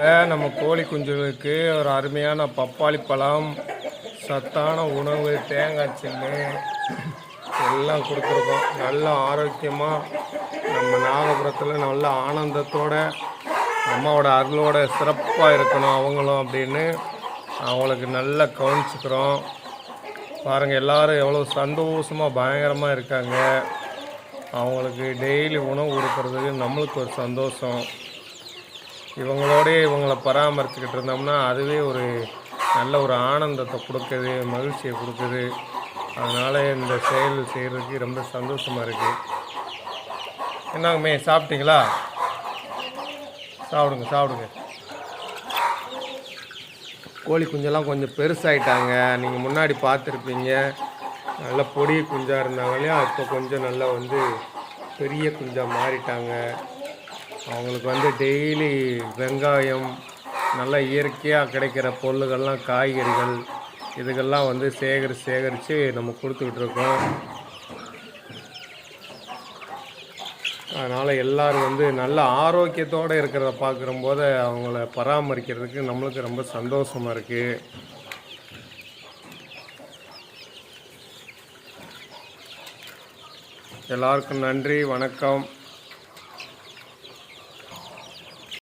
நம்ம கோழி குஞ்சுகளுக்கு ஒரு அருமையான பப்பாளி பழம் சத்தான உணவு தேங்காய் சில்லு எல்லாம் கொடுத்துருக்கோம். நல்ல ஆரோக்கியமாக நம்ம நாகபுரத்தில் நல்ல ஆனந்தத்தோட அம்மாவோட அருளோட சிறப்பாக இருக்கணும் அவங்களும் அப்படின்னு அவங்களுக்கு நல்லா கவனிச்சுக்கிறோம். பாருங்கள் எல்லாரும் எவ்வளோ சந்தோஷமாக பயங்கரமாக இருக்காங்க. அவங்களுக்கு டெய்லி உணவு கொடுக்கறதுக்கு நம்மளுக்கு ஒரு சந்தோஷம். இவங்களோடயே இவங்கள பராமரித்துக்கிட்டு இருந்தோம்னா அதுவே ஒரு நல்ல ஒரு ஆனந்தத்தை கொடுக்குது மகிழ்ச்சியை கொடுக்குது. அதனால் இந்த செயல் செய்கிறதுக்கு ரொம்ப சந்தோஷமாக இருக்குது என்னங்கம்மே சாப்பிட்டீங்களா? சாப்பிடுங்க சாப்பிடுங்க. கோழி குஞ்செல்லாம் கொஞ்சம் பெருசாகிட்டாங்க நீங்கள் முன்னாடி பார்த்துருப்பீங்க. நல்ல பொடி குஞ்சாக இருந்தாங்க இல்லையா? இப்போ கொஞ்சம் நல்லா வந்து பெரிய குஞ்சாக மாறிட்டாங்க. அவங்களுக்கு வந்து டெய்லி வெங்காயம் நல்ல இயற்கையாக கிடைக்கிற பொருள்கள்லாம் காய்கறிகள் இதுக்கெல்லாம் வந்து சேகரி சேகரித்து நம்ம கொடுத்துக்கிட்டு இருக்கோம். அதனால் எல்லாரும் வந்து நல்ல ஆரோக்கியத்தோடு இருக்கிறத பார்க்குறம்போது அவங்கள பராமரிக்கிறதுக்கு நம்மளுக்கு ரொம்ப சந்தோஷமாக இருக்குது எல்லாருக்கும் நன்றி வணக்கம்.